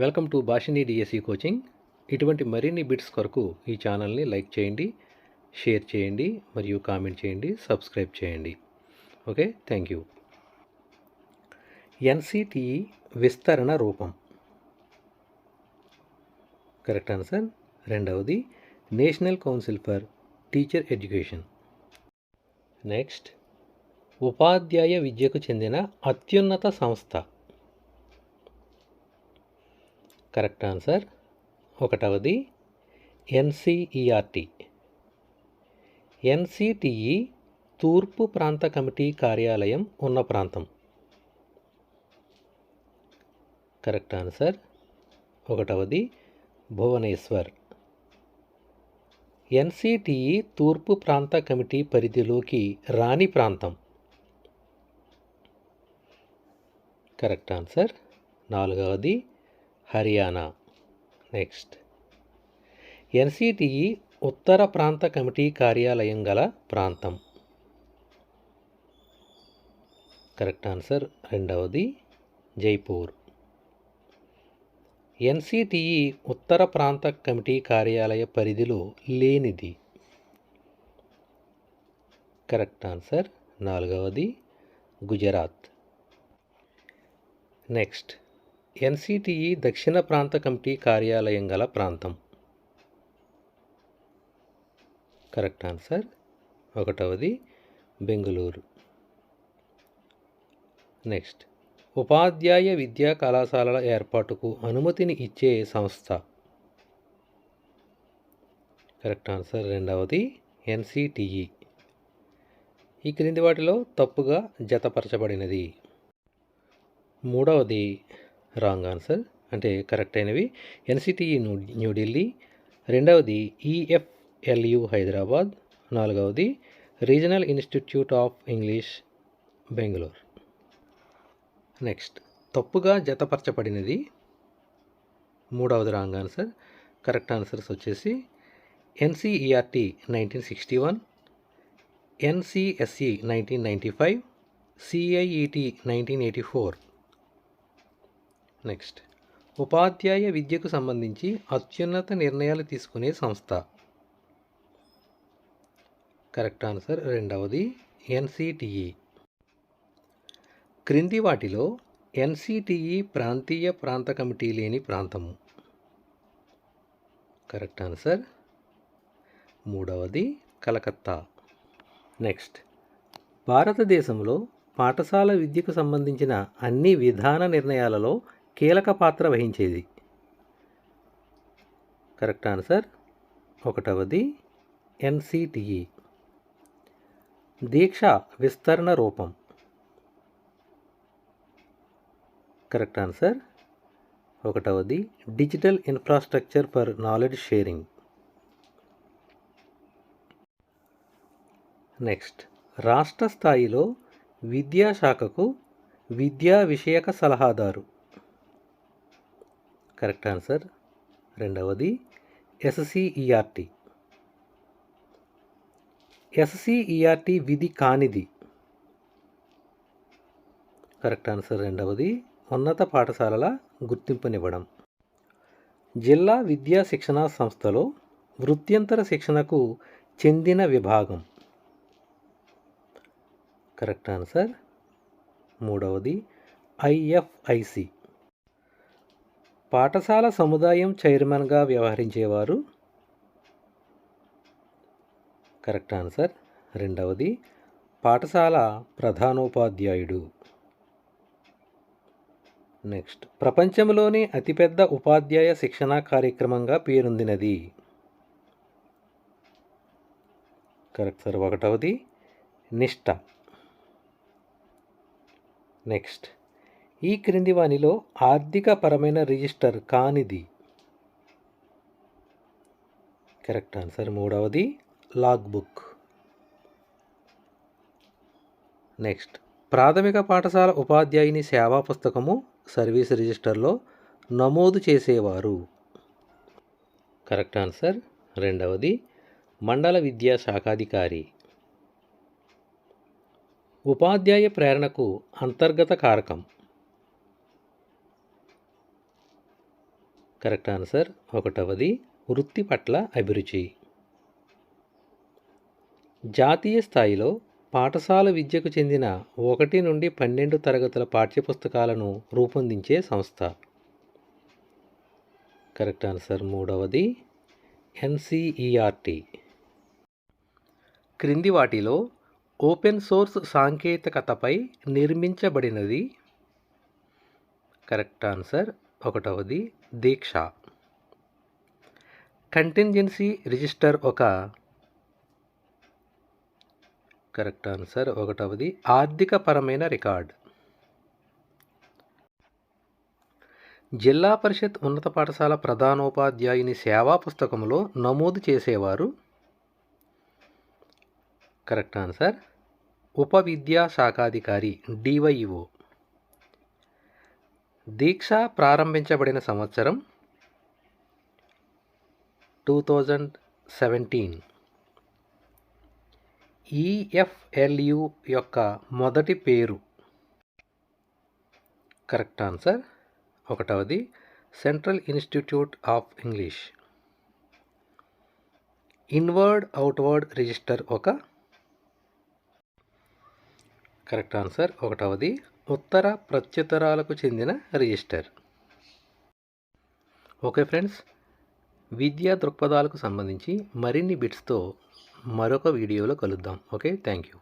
Welcome to Bhashini DSC coaching ఇటువంటి మరిన్ని bits కొరకు ఈ ఛానల్ని లైక్ చేయండి షేర్ చేయండి మరియు కామెంట్ చేయండి సబ్స్క్రైబ్ చేయండి. Okay thank you. ఎన్సిటిఈ విస్తరణ రూపం. Correct answer? రెండవది national council for teacher education. Next ఉపాధ్యాయ విద్యకు చెందిన అత్యున్నత సంస్థ. Correct answer. ఒకటవది ఎన్సిఈఆర్టీ ఎన్సిటిఈ తూర్పు ప్రాంత కమిటీ కార్యాలయం ఉన్న ప్రాంతం. Correct answer. ఒకటవది భువనేశ్వర్. ఎన్సిటిఈ తూర్పు ప్రాంత కమిటీ పరిధిలోకి రాని ప్రాంతం. Correct answer. నాలుగవది హర్యానా. నెక్స్ట్. ఎన్సిటిఈ ఉత్తర ప్రాంత కమిటీ కార్యాలయం గల ప్రాంతం. కరెక్ట్ ఆన్సర్ రెండవది జైపూర్. ఎన్సిటిఈ ఉత్తర ప్రాంత కమిటీ కార్యాలయ పరిధిలో లేనిది. కరెక్ట్ ఆన్సర్ నాలుగవది గుజరాత్. నెక్స్ట్. ఎన్సిటిఈ దక్షిణ ప్రాంత కమిటీ కార్యాలయం గల ప్రాంతం. Correct answer. ఒకటవది బెంగళూరు. నెక్స్ట్. ఉపాధ్యాయ విద్యా కళాశాలల ఏర్పాటుకు అనుమతిని ఇచ్చే సంస్థ. Correct answer. రెండవది ఎన్సిటిఈ. ఈ క్రింది వాటిలో తప్పుగా జతపరచబడినది. మూడవది రాంగ్ ఆన్సర్. అంటే కరెక్ట్ అయినవి. ఎన్సిటిఈ న్యూఢిల్లీ రెండవది ఈఎఫ్ఎల్యు హైదరాబాద్. నాలుగవది regional institute of English Bengaluru. Next తప్పుగా జతపరచబడినది. మూడవది రాంగ్ ఆన్సర్. కరెక్ట్ ఆన్సర్స్ వచ్చేసి NCERT nineteen sixty one NCSE nineteen ninety five CIET nineteen eighty four. Next. ఉపాధ్యాయ విద్యకు సంబంధించి అత్యున్నత నిర్ణయాలు తీసుకునే సంస్థ. కరెక్ట్ ఆన్సర్ రెండవది ఎన్సిటిఈ క్రింది వాటిలో ఎన్సిటిఈ ప్రాంతీయ ప్రాంత కమిటీ లేని ప్రాంతము. కరెక్ట్ ఆన్సర్ మూడవది కలకత్తా. నెక్స్ట్. భారతదేశంలో పాఠశాల విద్యకు సంబంధించిన అన్ని విధాన నిర్ణయాలలో కీలక పాత్ర వహించేది. Correct answer? ఒకటవది ఎన్సిటిఈ దీక్ష విస్తరణ రూపం. Correct answer? ఒకటవది digital infrastructure for knowledge sharing. Next రాష్ట్ర స్థాయిలో విద్యాశాఖకు విద్యా విషయక సలహాదారు. Correct answer. రెండవది ఎస్సిఈఆర్టీ. ఎస్సిఈఆర్టీ విధి కానిది. కరెక్ట్ ఆన్సర్ రెండవది ఉన్నత పాఠశాలల గుర్తింపునివ్వడం. జిల్లా విద్యా శిక్షణా సంస్థలో వృత్యంతర శిక్షణకు చెందిన విభాగం. Correct answer. మూడవది ఐఎఫ్ఐసి. పాఠశాల సముదాయం చైర్మన్గా వ్యవహరించేవారు? Correct answer. రెండవది పాఠశాల ప్రధానోపాధ్యాయుడు. నెక్స్ట్ ప్రపంచంలోనే అతిపెద్ద ఉపాధ్యాయ శిక్షణా కార్యక్రమంగా పేరొందినది. Correct sir. ఒకటవది నిష్ట. నెక్స్ట్ ఈ క్రింది వానిలో ఆర్థిక పరమైన రిజిస్టర్ కానిది. కరెక్ట్ ఆన్సర్ మూడవది లాగ్ బుక్ నెక్స్ట్ ప్రాథమిక పాఠశాల ఉపాధ్యాయుని సేవా పుస్తకము సర్వీస్ రిజిస్టర్లో నమోదు చేసేవారు. కరెక్ట్ ఆన్సర్ రెండవది మండల విద్యా శాఖాధికారి. ఉపాధ్యాయ ప్రేరణకు అంతర్గత కారకం. కరెక్ట్ ఆన్సర్ ఒకటవది వృత్తి పట్ల అభిరుచి. జాతీయ స్థాయిలో పాఠశాల విద్యకు చెందిన ఒకటి నుండి పన్నెండు తరగతుల పాఠ్యపుస్తకాలను రూపొందించే సంస్థ. కరెక్ట్ ఆన్సర్ మూడవది ఎన్సిఈఆర్టీ క్రింది వాటిలో ఓపెన్ సోర్స్ సాంకేతికతపై నిర్మించబడినది. కరెక్ట్ ఆన్సర్ ఒకటవది దీక్ష. కంటింజెన్సీ రిజిస్టర్ ఒక కరెక్ట్ ఆన్సర్ ఒకటవది ఆర్థిక పరమైన రికార్డ్. జిల్లా పరిషత్ ఉన్నత పాఠశాల ప్రధానోపాధ్యాయుని సేవా పుస్తకంలో నమోదు చేసేవారు? కరెక్ట్ ఆన్సర్ ఉప విద్యా శాఖాధికారి డివైఓ దీక్ష ప్రారంభించబడిన సంవత్సరం టూ థౌజండ్ సెవెంటీన్ ఈఎఫ్ఎల్యు యొక్క మొదటి పేరు. Correct answer ఒకటవది central institute of English inward outward register ఒక. కరెక్ట్ ఆన్సర్ ఒకటవది ఉత్తర ప్రత్యుత్తరాలకు చెందిన రిజిస్టర్. ఓకే ఫ్రెండ్స్ విద్యా దృక్పథాలకు సంబంధించి మరిన్ని బిట్స్తో మరొక వీడియోలో కలుద్దాం. Okay thank you.